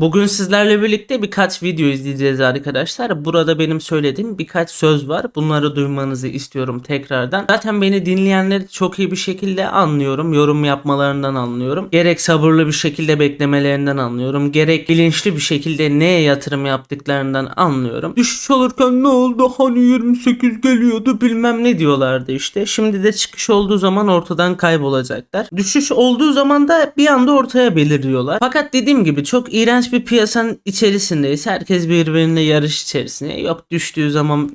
Bugün sizlerle birlikte birkaç video izleyeceğiz arkadaşlar. Burada benim söylediğim birkaç söz var. Bunları duymanızı istiyorum tekrardan. Zaten beni dinleyenleri çok iyi bir şekilde anlıyorum. Yorum yapmalarından anlıyorum. Gerek sabırlı bir şekilde beklemelerinden anlıyorum. Gerek bilinçli bir şekilde neye yatırım yaptıklarından anlıyorum. Düşüş olurken ne oldu hani 28 geliyordu bilmem ne diyorlardı işte. Şimdi de çıkış olduğu zaman ortadan kaybolacaklar. Düşüş olduğu zaman da bir anda ortaya beliriyorlar. Fakat dediğim gibi çok iğrenç bir piyasanın içerisindeyiz. Herkes birbirine yarış içerisinde. Yok düştüğü zaman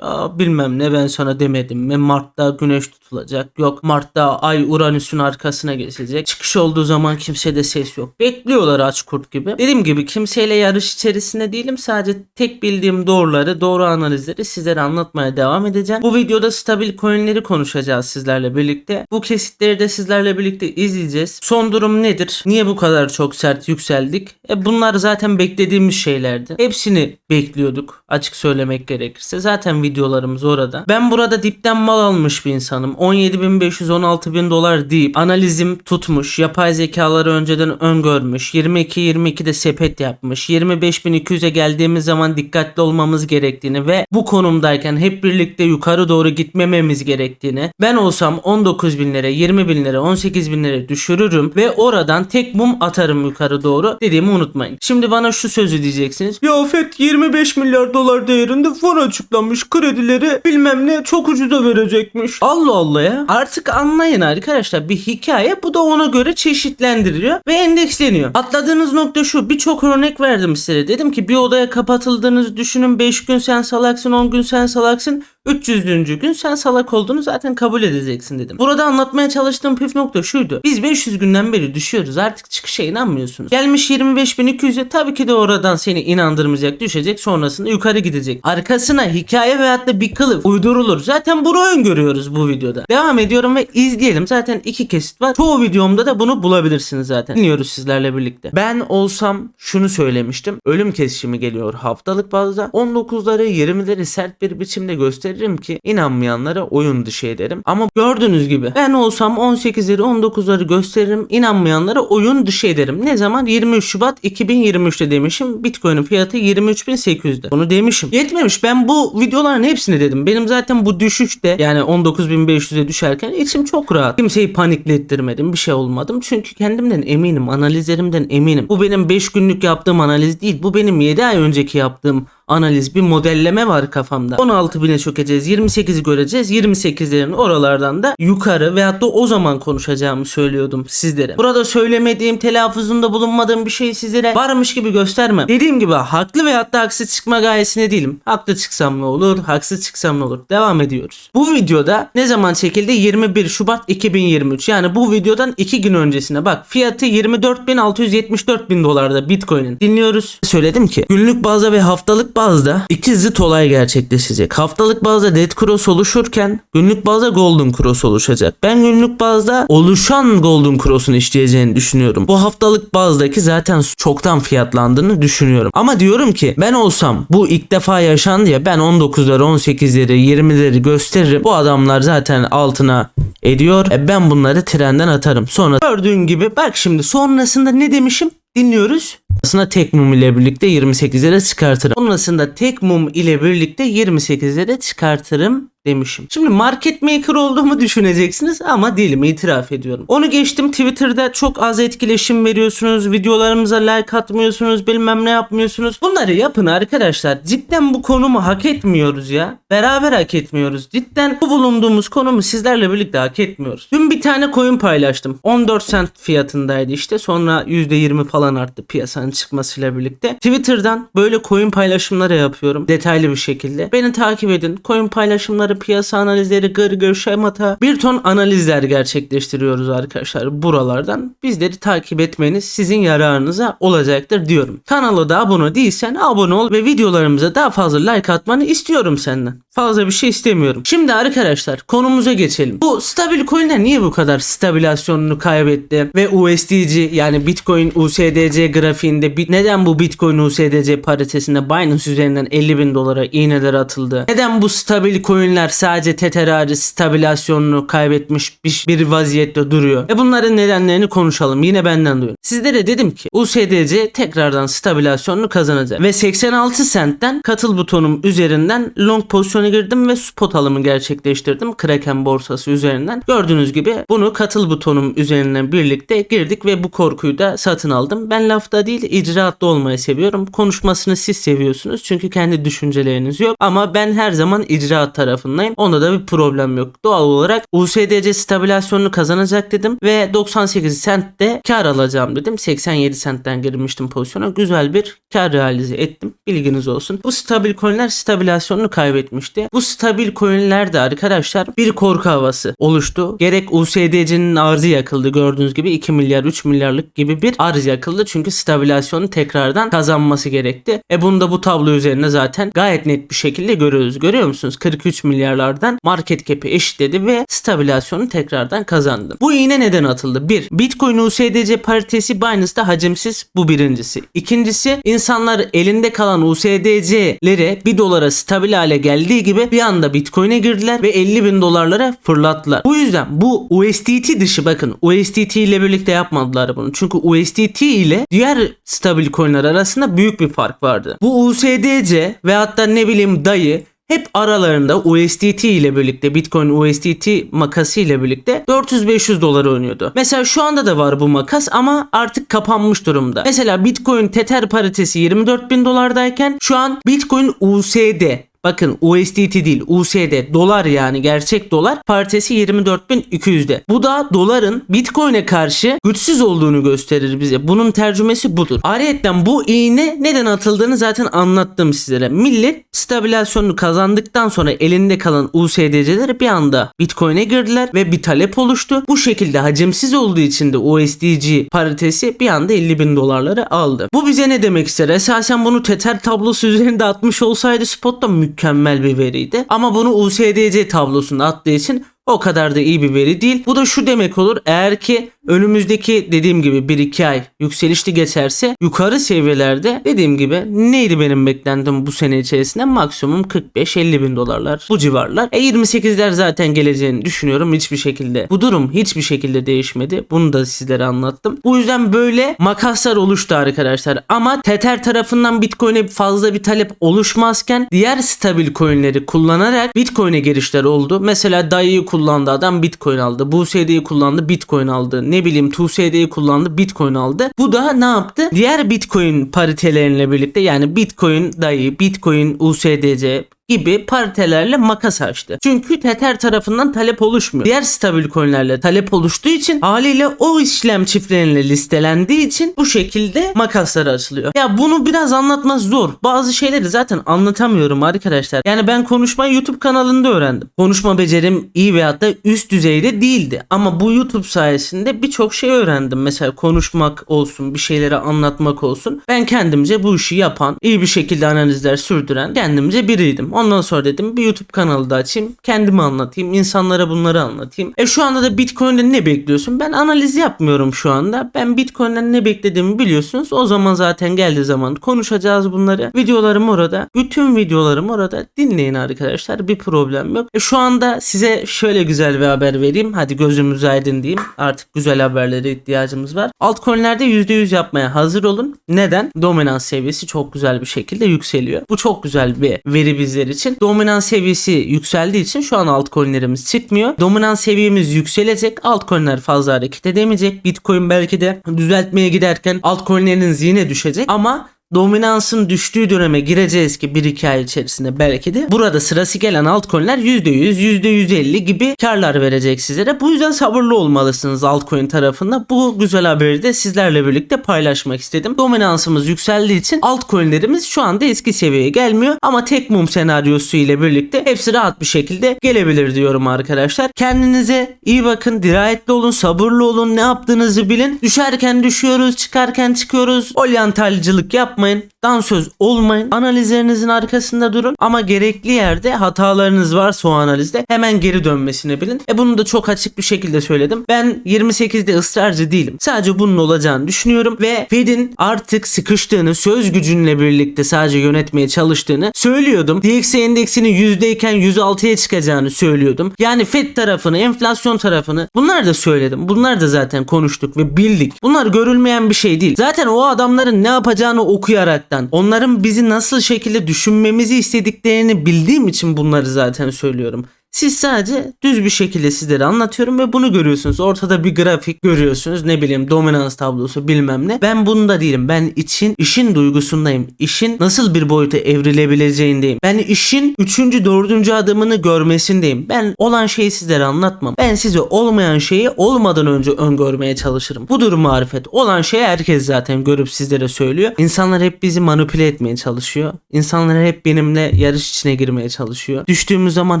bilmem ne ben sana demedim mi? Mart'ta güneş tutulacak. Yok Mart'ta ay Uranüs'ün arkasına geçecek. Çıkış olduğu zaman kimsede ses yok. Bekliyorlar aç kurt gibi. Dediğim gibi kimseyle yarış içerisinde değilim. Sadece tek bildiğim doğruları, doğru analizleri sizlere anlatmaya devam edeceğim. Bu videoda stabil coinleri konuşacağız sizlerle birlikte. Bu kesitleri de sizlerle birlikte izleyeceğiz. Son durum nedir? Niye bu kadar çok sert yükseldik? E bunlar zaten beklediğimiz şeylerdi. Hepsini bekliyorduk açık söylemek gerekirse. Zaten videolarımız orada. Ben burada dipten mal almış bir insanım. 17.500-16.000 dolar deyip analizim tutmuş. Yapay zekaları önceden öngörmüş. 22-22'de sepet yapmış. 25.200'e geldiğimiz zaman dikkatli olmamız gerektiğini ve bu konumdayken hep birlikte yukarı doğru gitmememiz gerektiğini ben olsam 19.000'lere, 20.000'lere, 18.000'lere düşürürüm ve oradan tek mum atarım yukarı doğru dediğimi unutmayın. Şimdi bana şu sözü diyeceksiniz. Ya FED 25 milyar dolar değerinde fon açıklamış kredileri bilmem ne çok ucuza verecekmiş. Allah Allah ya. Artık anlayın arkadaşlar bir hikaye bu da ona göre çeşitlendiriliyor ve endeksleniyor. Atladığınız nokta şu birçok örnek verdim size. Dedim ki bir odaya kapatıldığınızı düşünün 5 gün sen salaksın 10 gün sen salaksın 300. gün sen salak olduğunu zaten kabul edeceksin dedim. Burada anlatmaya çalıştığım püf nokta şuydu. Biz 500 günden beri düşüyoruz artık çıkışa inanmıyorsunuz. Gelmiş 25.200'e tabii ki de oradan seni inandırmayacak düşecek sonrasında yukarı gidecek. Arkasına hikaye veyahut da bir kılıf uydurulur. Zaten bunu öngörüyoruz bu videoda. Devam ediyorum ve izleyelim. Zaten iki kesit var. Çoğu videomda da bunu bulabilirsiniz zaten. Dinliyoruz sizlerle birlikte. Ben olsam şunu söylemiştim. Ölüm kesişimi geliyor haftalık bazda. 19'ları 20'leri sert bir biçimde gösteririm ki inanmayanlara oyun dışı ederim. Ama gördüğünüz gibi ben olsam 18'leri 19'ları gösteririm. inanmayanlara oyun dışı ederim. Ne zaman? 23 Şubat 2023'te demişim. Bitcoin'in fiyatı 23.800'de. Bunu demişim. Yetmemiş. Ben bu videoların hepsini dedim. Benim zaten bu düşüşte yani 19.500'e düşerken içim çok rahat. Kimseyi paniklettirmedim. Bir şey olmadım. Çünkü kendimden eminim. Analizlerimden eminim. Bu benim 5 günlük yaptığım analiz değil. Bu benim 7 ay önceki yaptığım analiz bir modelleme var kafamda. 16 bine çökeceğiz. 28'i göreceğiz. 28'lerin oralardan da yukarı veyahut da o zaman konuşacağımı söylüyordum sizlere. Burada söylemediğim, telaffuzunda bulunmadığım bir şey sizlere varmış gibi göstermem. Dediğim gibi haklı veyahut da haksız çıkma gayesinde değilim. Haklı çıksam ne olur, haksız çıksam ne olur. Devam ediyoruz. Bu videoda ne zaman çekildi? 21 Şubat 2023. Yani bu videodan 2 gün öncesine bak. Fiyatı 24.674 bin dolarda Bitcoin'in. Dinliyoruz. Söyledim ki günlük bazda ve haftalık bazda iki zıt olay gerçekleşecek. Haftalık bazda Dead Cross oluşurken günlük bazda Golden Cross oluşacak. Ben günlük bazda oluşan Golden Cross'un işleyeceğini düşünüyorum. Bu haftalık bazdaki zaten çoktan fiyatlandığını düşünüyorum. Ama diyorum ki ben olsam bu ilk defa yaşandı ya ben 19'ları 18'leri 20'leri gösteririm. Bu adamlar zaten altına ediyor. E ben bunları trenden atarım. Sonra gördüğün gibi bak şimdi sonrasında ne demişim? Dinliyoruz. Sonrasında tek mum ile birlikte 28'lere çıkartırım. Sonrasında tek mum ile birlikte 28'lere çıkartırım demişim. Şimdi market maker olduğumu düşüneceksiniz ama değilim itiraf ediyorum. Onu geçtim Twitter'da çok az etkileşim veriyorsunuz. Videolarımıza like atmıyorsunuz bilmem ne yapmıyorsunuz. Bunları yapın arkadaşlar. Cidden bu konumu hak etmiyoruz ya. Beraber hak etmiyoruz. Cidden bu bulunduğumuz konumu sizlerle birlikte hak etmiyoruz. Dün bir tane coin paylaştım. 14 cent fiyatındaydı işte. Sonra %20 falan arttı piyasanın çıkmasıyla birlikte. Twitter'dan böyle coin paylaşımları yapıyorum. Detaylı bir şekilde. Beni takip edin. Coin paylaşımları, piyasa analizleri, gır gır şemata. Bir ton analizler gerçekleştiriyoruz arkadaşlar buralardan. Bizleri takip etmeniz sizin yararınıza olacaktır diyorum. Kanala da abone değilsen abone ol ve videolarımıza daha fazla like atmanı istiyorum senden. Fazla bir şey istemiyorum. Şimdi arkadaşlar konumuza geçelim. Bu stabil coinler niye bu kadar stabilasyonunu kaybetti ve USDC yani Bitcoin USDC grafiği grafiğinde neden bu Bitcoin USDC paritesinde Binance üzerinden 50 bin dolara iğneler atıldı? Neden bu stabil coinler sadece Tether hariç stabilasyonunu kaybetmiş bir, bir vaziyette duruyor? E bunların nedenlerini konuşalım. Yine benden duyun. Sizlere dedim ki USDC tekrardan stabilasyonunu kazanacak. Ve 86 centten katıl butonum üzerinden long pozisyona girdim ve spot alımı gerçekleştirdim. Kraken borsası üzerinden. Gördüğünüz gibi bunu katıl butonum üzerinden birlikte girdik ve bu korkuyu da satın aldım. Ben lafta değil icraatta olmayı seviyorum. Konuşmasını siz seviyorsunuz çünkü kendi düşünceleriniz yok. Ama ben her zaman icraat tarafındayım. Onda da bir problem yok. Doğal olarak USDC stabilasyonunu kazanacak dedim ve 98 cent de kar alacağım dedim. 87 centten girmiştim pozisyona. Güzel bir kar realize ettim. Bilginiz olsun. Bu stabil coinler stabilasyonunu kaybetmişti. Bu stabil coinler de arkadaşlar bir korku havası oluştu. Gerek USDC'nin arzı yakıldı gördüğünüz gibi 2 milyar 3 milyarlık gibi bir arz yakıldı. Çünkü stabilasyonu tekrardan kazanması gerekti. E bunu da bu tablo üzerinde zaten gayet net bir şekilde görüyoruz. Görüyor musunuz? 43 milyarlardan market cap'i eşitledi ve stabilasyonu tekrardan kazandı. Bu iğne neden atıldı? 1. Bitcoin USDC paritesi Binance'da hacimsiz. Bu birincisi. İkincisi insanlar elinde kalan USDC'lere 1 dolara stabil hale geldiği gibi bir anda Bitcoin'e girdiler ve 50 bin dolarlara fırlattılar. Bu yüzden bu USDT dışı bakın USDT ile birlikte yapmadılar bunu. Çünkü USDT ile diğer stabil coinler arasında büyük bir fark vardı. Bu USDC ve hatta ne bileyim dayı hep aralarında USDT ile birlikte Bitcoin USDT makası ile birlikte 400-500 dolar oynuyordu. Mesela şu anda da var bu makas ama artık kapanmış durumda. Mesela Bitcoin Tether paritesi 24 bin dolardayken şu an Bitcoin USD Bakın USDT değil USD dolar yani gerçek dolar paritesi 24.200'de. Bu da doların Bitcoin'e karşı güçsüz olduğunu gösterir bize. Bunun tercümesi budur. Ayrıca bu iğne neden atıldığını zaten anlattım sizlere. Millet stabilasyonunu kazandıktan sonra elinde kalan USDC'leri bir anda Bitcoin'e girdiler ve bir talep oluştu. Bu şekilde hacimsiz olduğu için de USDC paritesi bir anda 50 bin dolarları aldı. Bu bize ne demek ister? Esasen bunu Tether tablosu üzerinde atmış olsaydı spotta mükemmel bir veriydi. Ama bunu USDC tablosunda attığı için o kadar da iyi bir veri değil. Bu da şu demek olur. Eğer ki önümüzdeki dediğim gibi 1-2 ay yükselişli geçerse yukarı seviyelerde dediğim gibi neydi benim beklentim bu sene içerisinde maksimum 45-50 bin dolarlar bu civarlar. E 28'ler zaten geleceğini düşünüyorum hiçbir şekilde. Bu durum hiçbir şekilde değişmedi. Bunu da sizlere anlattım. Bu yüzden böyle makaslar oluştu arkadaşlar. Ama Tether tarafından Bitcoin'e fazla bir talep oluşmazken diğer stabil coinleri kullanarak Bitcoin'e girişler oldu. Mesela DAI'yi kullandı adam Bitcoin aldı. BUSD'yi kullandı Bitcoin aldı. Ne bileyim TUSD'yi kullandı Bitcoin aldı. Bu da ne yaptı? Diğer Bitcoin pariteleriyle birlikte yani Bitcoin DAI, Bitcoin USDC gibi paritelerle makas açtı. Çünkü Tether tarafından talep oluşmuyor. Diğer stabil coinlerle talep oluştuğu için haliyle o işlem çiftleriyle listelendiği için bu şekilde makaslar açılıyor. Ya bunu biraz anlatmak zor. Bazı şeyleri zaten anlatamıyorum arkadaşlar. Yani ben konuşmayı YouTube kanalında öğrendim. Konuşma becerim iyi veyahut da üst düzeyde değildi. Ama bu YouTube sayesinde birçok şey öğrendim. Mesela konuşmak olsun, bir şeyleri anlatmak olsun. Ben kendimce bu işi yapan, iyi bir şekilde analizler sürdüren kendimce biriydim. Ondan sonra dedim bir YouTube kanalı da açayım. Kendimi anlatayım. insanlara bunları anlatayım. E şu anda da Bitcoin'de ne bekliyorsun? Ben analiz yapmıyorum şu anda. Ben Bitcoin'den ne beklediğimi biliyorsunuz. O zaman zaten geldiği zaman konuşacağız bunları. Videolarım orada. Bütün videolarım orada. Dinleyin arkadaşlar. Bir problem yok. E şu anda size şöyle güzel bir haber vereyim. Hadi gözümüz aydın diyeyim. Artık güzel haberlere ihtiyacımız var. Altcoin'lerde %100 yapmaya hazır olun. Neden? Dominans seviyesi çok güzel bir şekilde yükseliyor. Bu çok güzel bir veri bizler için. Dominans seviyesi yükseldiği için şu an altcoin'lerimiz çıkmıyor. Dominans seviyemiz yükselecek. Altcoin'ler fazla hareket edemeyecek. Bitcoin belki de düzeltmeye giderken altcoin'leriniz yine düşecek ama dominansın düştüğü döneme gireceğiz ki 1-2 ay içerisinde belki de. Burada sırası gelen altcoin'ler %100, %150 gibi karlar verecek sizlere. Bu yüzden sabırlı olmalısınız altcoin tarafında. Bu güzel haberi de sizlerle birlikte paylaşmak istedim. Dominansımız yükseldiği için altcoin'lerimiz şu anda eski seviyeye gelmiyor ama tek mum senaryosu ile birlikte hepsi rahat bir şekilde gelebilir diyorum arkadaşlar. Kendinize iyi bakın, dirayetli olun, sabırlı olun, ne yaptığınızı bilin. Düşerken düşüyoruz, çıkarken çıkıyoruz. Oryantalcılık yapmayın yapmayın. Dansöz olmayın. Analizlerinizin arkasında durun. Ama gerekli yerde hatalarınız varsa o analizde hemen geri dönmesini bilin. E bunu da çok açık bir şekilde söyledim. Ben 28'de ısrarcı değilim. Sadece bunun olacağını düşünüyorum ve Fed'in artık sıkıştığını söz gücünle birlikte sadece yönetmeye çalıştığını söylüyordum. DXY endeksinin yüzdeyken 106'ya çıkacağını söylüyordum. Yani Fed tarafını, enflasyon tarafını bunlar da söyledim. Bunlar da zaten konuştuk ve bildik. Bunlar görülmeyen bir şey değil. Zaten o adamların ne yapacağını okuyaraktan, onların bizi nasıl şekilde düşünmemizi istediklerini bildiğim için bunları zaten söylüyorum. Siz sadece düz bir şekilde sizlere anlatıyorum ve bunu görüyorsunuz. Ortada bir grafik görüyorsunuz. Ne bileyim dominans tablosu bilmem ne. Ben bunda değilim. Ben için işin duygusundayım. İşin nasıl bir boyuta evrilebileceğindeyim. Ben işin 3. 4. adımını görmesindeyim. Ben olan şeyi sizlere anlatmam. Ben size olmayan şeyi olmadan önce öngörmeye çalışırım. Budur marifet. Olan şey herkes zaten görüp sizlere söylüyor. İnsanlar hep bizi manipüle etmeye çalışıyor. İnsanlar hep benimle yarış içine girmeye çalışıyor. Düştüğümüz zaman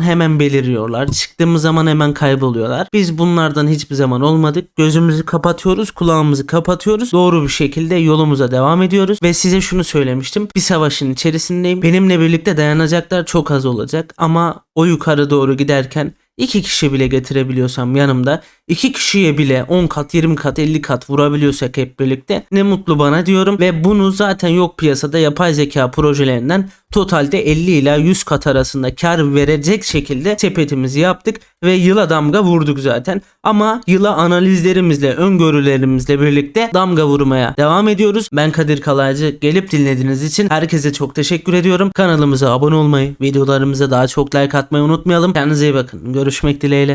hemen beliriyorlar. Çıktığımız zaman hemen kayboluyorlar. Biz bunlardan hiçbir zaman olmadık. Gözümüzü kapatıyoruz, kulağımızı kapatıyoruz. Doğru bir şekilde yolumuza devam ediyoruz ve size şunu söylemiştim. Bir savaşın içerisindeyim. Benimle birlikte dayanacaklar çok az olacak ama o yukarı doğru giderken İki kişi bile getirebiliyorsam yanımda iki kişiye bile 10 kat 20 kat 50 kat vurabiliyorsak hep birlikte ne mutlu bana diyorum ve bunu zaten yok piyasada yapay zeka projelerinden totalde 50 ila 100 kat arasında kar verecek şekilde sepetimizi yaptık ve yıla damga vurduk zaten ama yıla analizlerimizle öngörülerimizle birlikte damga vurmaya devam ediyoruz. Ben Kadir Kalaycı gelip dinlediğiniz için herkese çok teşekkür ediyorum. Kanalımıza abone olmayı, videolarımıza daha çok like atmayı unutmayalım. Kendinize iyi bakın. Görüşmek dileğiyle.